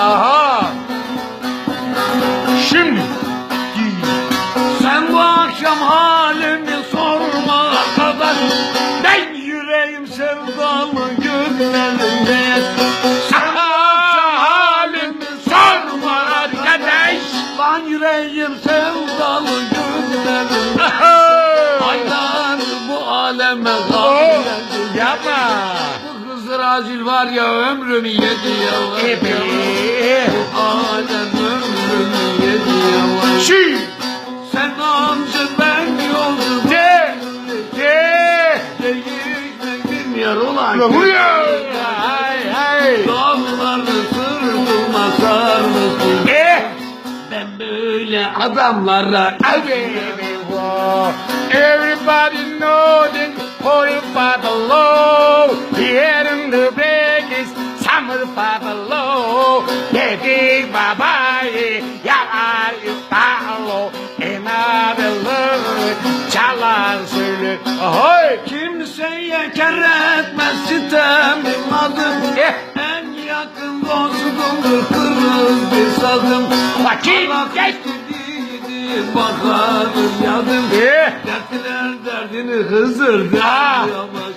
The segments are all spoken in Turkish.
Aha. Şimdi. Sen bu akşam halimi sorma arkadaş. Ben yüreğim sevdalı günlerinde Sen bu akşam halimi sorma arkadaş. Ben yüreğim sevdalı günlerinde Aylar bu aleme kaldı yapma. Bu Hızır Acil var ya ömrümü yedi ya Epi. Alem ömrümü yedi ya Şi. Sen amca ben yolcu De. De. Değişmek bilmiyor ulan Vuruyor. Ay, ay. Dağları sırtıma sarmışsın Eh. Ben böyle adamlara Everybody knows it, forty-five below. Here in the break is summer five below. Yeah, big baba, yeah, are you follow? And I love çalar söyle. Ahoy! Kimseye kere etmez sitemim adım Eh. En yakın dostumdur kırmızı bir sadım Vakit Allah bakarım yadım Eh. Dertler derdini hızır der yavaş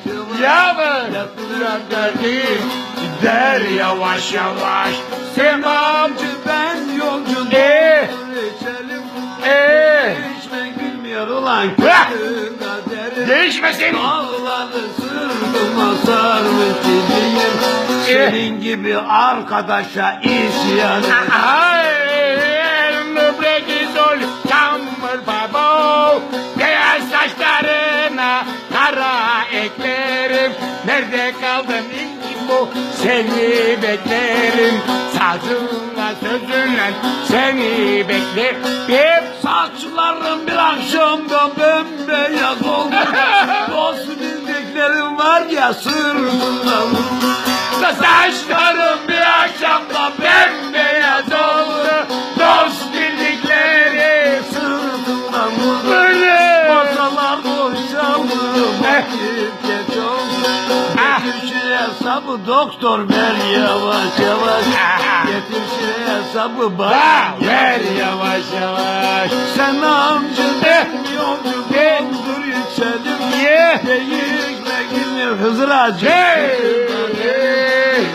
yavaş Yavaş, Dertler derdi, der yavaş yavaş. Semamcı ben yolcu Eh. içelim Eh. Değişmek bilmiyor ulan kötü kaderim Değişmesin. Dağları sırtıma sarmış gibiyim Senin gibi arkadaşa isyan Ay, kara eklerim. Nerede kaldın bu seni beklerim. Sazınla sözünle seni beklerim. Saçlarım bir akşamda bembeyaz oldu Dost bildiklerim var ya sırtımdan hesabı doktor ver yavaş yavaş. Getir şu hesabı Ha, ver yavaş yavaş. Sen amca Eh. ben yolcu doldur içelim Ye. Değişmek bilmiyor Hızır Hacı.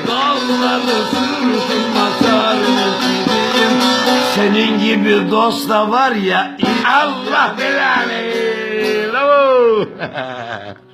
Dağları sırtıma sarmış Senin gibi dost da var ya Allah belanı.